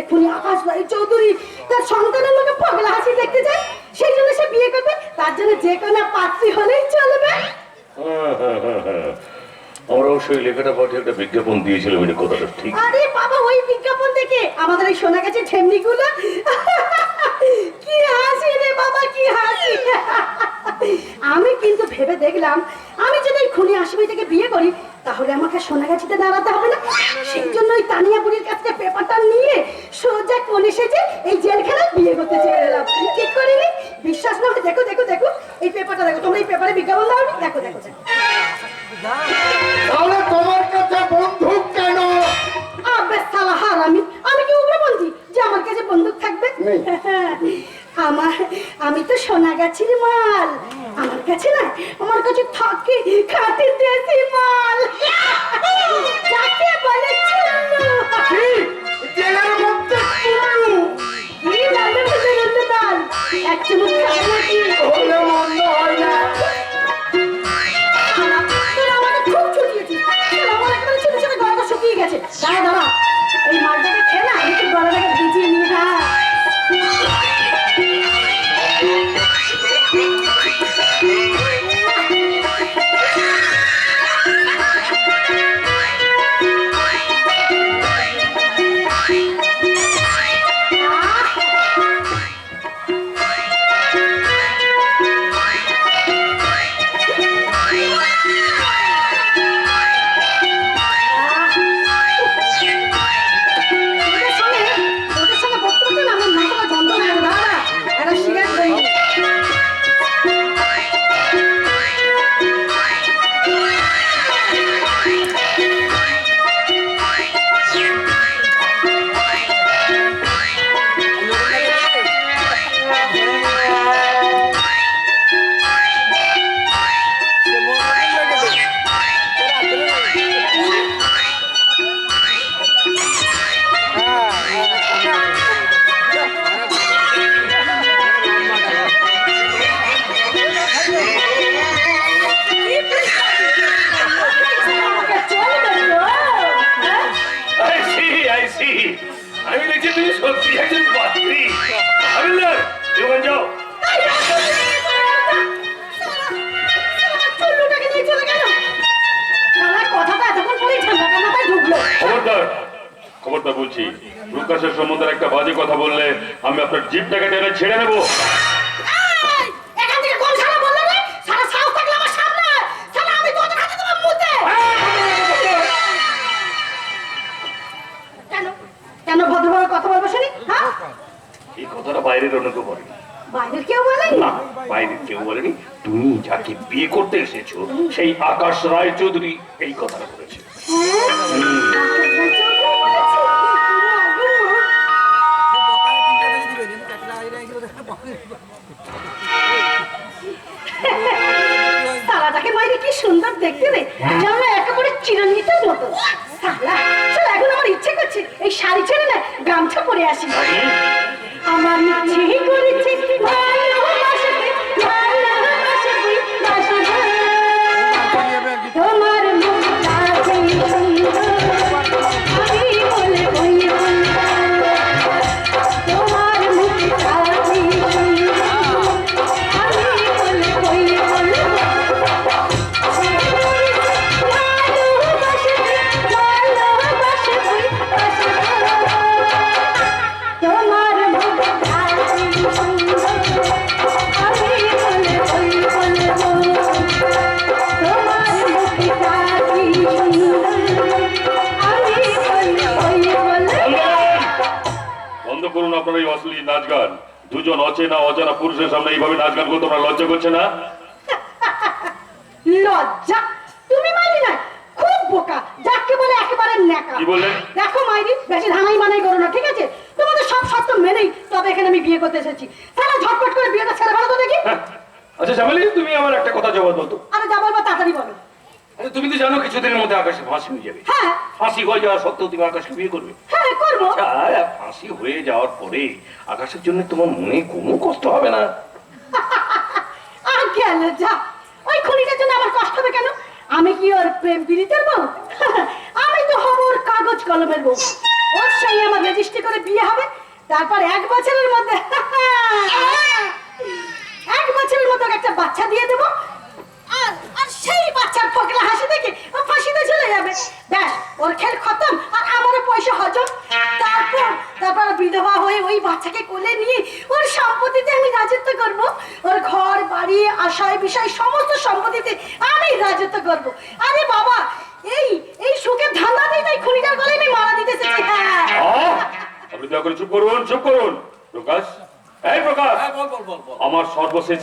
যে খুনি আকাশ রায় চৌধুরী তার সন্তানের লোকে পাগলা হাসি দেখতে চায় সেই জন্য সে বিয়ে করবে তার জন্য যে কোনো পাত্রী হলেই চলবে। আমরাও সেই লেখাটা পাঠিয়ে একটা বিজ্ঞাপন দিয়েছিলাম এটা কথাটা ঠিক। আরে বাবা ওই বিজ্ঞাপন দেখে আমাদের এই শোনা গেছে ঠেমনিগুলো। কি হাসি রে বাবা কি হাসি। আমি কিন্তু ভেবে দেখলাম আমি যদি খুনি খুনি থেকে বিয়ে করি তাহলে আমাকে সোনাগাছিতে দাঁড়াতে হবে না? সেই জন্য ওই তানিয়া বুড়ির কাছ থেকে পেপারটা নিয়ে সোজা কোনে সেজে এই জেলখানায় বিয়ে করতে চলে এলাম। ঠিক করিনি? বিশ্বাস না দেখো দেখো দেখো। এই পেপারটা দেখো। তোমরা এই পেপারে বিজ্ঞাপন দাও দেখো দেখো দেখো। তাহলে তোমার কাছে বন্দুক কেন? আবে সালা হারামি। আমি কি উগ্রপন্থী? যে আমার কাছে বন্দুক থাকবে? আমার আমি তো সোনাগাছির মাল। আমার কাছে না আমার কাছে থাকে খাঁটি দেশি মাল যাকে বলে কি? জেলের মধ্যে কুল্লু কি ডালের মধ্যে রুন্দে ডাল এক চামচ খাবে নাকি হলে মন্দ হয় না গলাটা শুকিয়ে গেছে। দাঁড়া, দাঁড়া। এই মালটাকে খেয়ে না, একটু গলাটাকে ভিজিয়ে নিয়ে খা। খবরদার বলছি। প্রকাশের সম্বন্ধে একটা বাজে কথা বললে আমি আপনার জিপটাকে টেনে ছেড়ে নেব হ্যাঁ? এই কথাটা বাইরের অনেকে বলেনি। বাইরের কেউ বলেনি? না বাইরে কেউ বলেনি। তুমি যাকে বিয়ে করতে এসেছ সেই আকাশ রায় চৌধুরী এই কথাটা বলেছে। দেখতে রে যেন একেবারে চিরঞ্জিতের মতো। সালা সালা এখন আমার ইচ্ছে করছে এই শাড়ি ছেড়ে না গামছা পরে আসি। আমার ইচ্ছে করেছে ভালোবাসতে, করুন আপনার এই অশ্লীল নাচ গান। দুজন অচেনা অজানা পুরুষের সামনে এইভাবে নাচ গান করতে আপনার লজ্জা করছে না? লজ্জা? তুমি মাইরি না খুব বোকা। যাকে বলে একেবারে ন্যাকা। কি বললেন? দেখো মাইরি বেশি মানাই করো না ঠিক আছে? মেনেই তবে এখানে আমি বিয়ে করতে এসেছি। তাহলে ঝটপট করে বিয়েটা ছেড়ে ফেলো তো দেখি। হ্যাঁ। আচ্ছা শ্যামালি তুমি আমার একটা কথা জবাব দাও তো। আরে যা বলব তাড়াতাড়ি বলো। আচ্ছা তুমি তো জানো কিছুদিনের মধ্যে আকাশে ফাঁসি হয়ে যাবে? হ্যাঁ। ফাঁসি হয়ে যাওয়ার সত্ত্বেও তুমি আকাশকে বিয়ে করবে? হ্যাঁ করব। আচ্ছা ফাঁসি হয়ে যাওয়ার পরে আকাশের জন্য তোমার মনে কোনো কষ্ট হবে না? যা ওই খুনিটার জন্য আমার কষ্ট হবে কেন? আমি কি ওর প্রেম পীড়িতের বউ? আমি তো হব ওর কাগজ কলমের বউ। ওর সঙ্গে আমার রেজিস্ট্রি করে বিয়ে হবে তারপর এক বছরের মধ্যে এক বছরের ওকে একটা বাচ্চা দিয়ে দেবো। আর আর সেই বাচ্চার ফোকলা হাসি দেখে ও ফাঁসিতে চলে যাবে। ব্যাস ওর খেল খতম আর আমারও পয়সা হজম। তারপর তারপর বিধবা হয়ে ওই বাচ্চাকে কোলে নিয়ে ওর সম্পত্তিতে আমি রাজত্ব করব। ওর ঘর বাড়ি আশায় বিষয় সমস্ত সম্পত্তিতে আমি রাজত্ব করব। আরে বাবা এই এই সুখের ধান্দাতেই তাই খুনিটার গলায় আমি মারা দিতে চেয়েছি হ্যাঁ আহ! আপনি দয়া করে চুপ করুন চুপ করুন। প্রকাশ? এই প্রকাশ হ্যাঁ বল বল বল বল। আমার সর্বশেষ